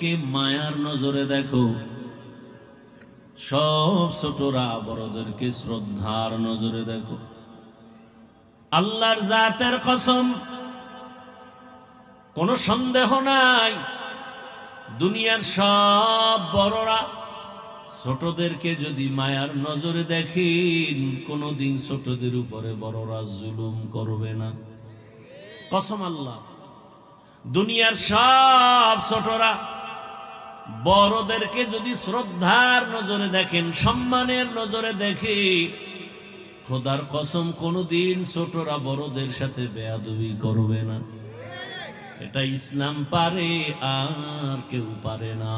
কে মায়ার নজরে দেখো? সব ছোটরা বড়দেরকে শ্রদ্ধার নজরে দেখো। আল্লাহর জাতের কসম, কোনো সন্দেহ নাই। দুনিয়ার সব বড়রা ছোটদেরকে যদি মায়ার নজরে দেখেন, কোনোদিন ছোটদের উপরে বড়রা জুলুম করবে না। কসম আল্লাহ। দুনিয়ার সব ছোটরা বড়দেরকে যদি শ্রদ্ধার নজরে দেখেন, সম্মানের নজরে দেখে, খোদার কসম, কোনোদিন ছোটরা বড়দের সাথে বেয়াদবি করবে না। এটা ইসলাম পারে, আর কেউ পারে না।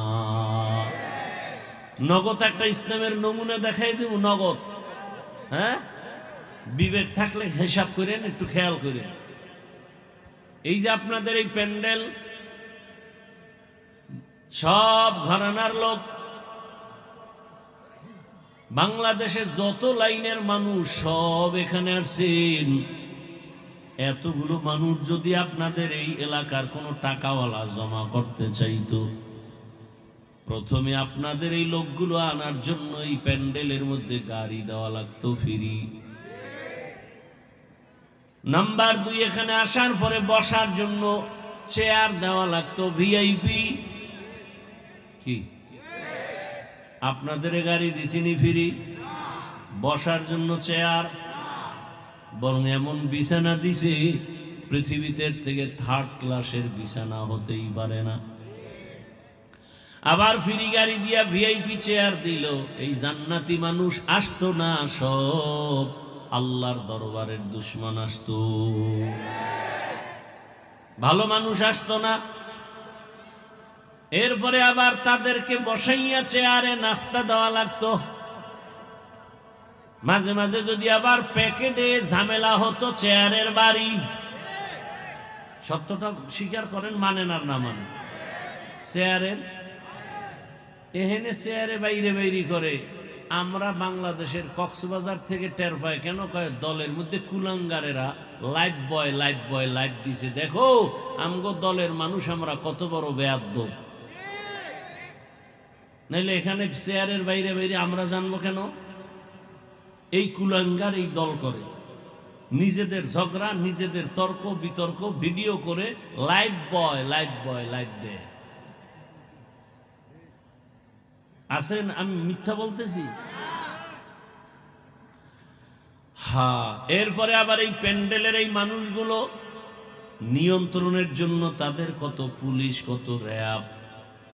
নগদ একটা ইসলামের নমুনা দেখাই দেব, নগদ। হ্যাঁ? বিবেক থাকলে হিসাব করেন, একটু খেয়াল করেন। এই যে আপনাদের এই প্যান্ডেল সব ঘরানার লোক। বাংলাদেশের যত লাইনের মানুষ সব এখানে আসছেন। এতগুলো মানুষ যদি আপনাদের এই এলাকার কোনো টাকাওয়ালা জমা করতে চাইতো, প্রথমে আপনাদের এই লোকগুলো আনার জন্য এই প্যান্ডেলের মধ্যে গাড়ি দেওয়া লাগতো ফিরি। নাম্বার দুই, এখানে আসার পরে বসার জন্য চেয়ার দেওয়া লাগতো ভিআইপি। কি? আপনাদের গাড়ি দিছিনি ফিরি? বসার জন্য চেয়ার? বরং এমন বিছানা দিছে, পৃথিবীতে থেকে থার্ড ক্লাসের বিছানা হতেই পারে না। আবার ফ্রি গাড়ি দিয়া ভিআইপি চেয়ার দিল। এই জান্নাতি মানুষ আসতো না সব। আল্লাহর দরবারের দুশ্মন আসতো। ভালো মানুষ আসতো না এরপরে আবার তাদেরকে বসাইয়া চেয়ারে নাস্তা দেওয়া লাগতো। মাঝে মাঝে যদি আবার প্যাকেটে ঝামেলা হতো চেয়ারের বাড়ি। সত্যটা স্বীকার করেন মানেন আর না মানেন। চেয়ারের? এহেনে চেয়ারে বাইরে বাইরি করে। আমরা বাংলাদেশের কক্সবাজার থেকে টের পাই কেন? কয়, দলের মধ্যে কুলাঙ্গারেরা life boy life boy, life দিছে। দেখো, আমগো দলের মানুষ আমরা কত বড় বেয়াদ্দ নাইলে এখানে চেয়ারের বাইরে বাইরে আমরা জানব কেন? এই কুলাঙ্গার এই দল করে। নিজেদের ঝগড়া, নিজেদের তর্ক, বিতর্ক, ভিডিও করে live boy live boy live দেয় আছেন আমি মিথ্যা বলতেছি? হা, এরপরে আবার এই প্যান্ডেলের এই মানুষগুলো নিয়ন্ত্রণের জন্য তাদের কত পুলিশ, কত র্যাব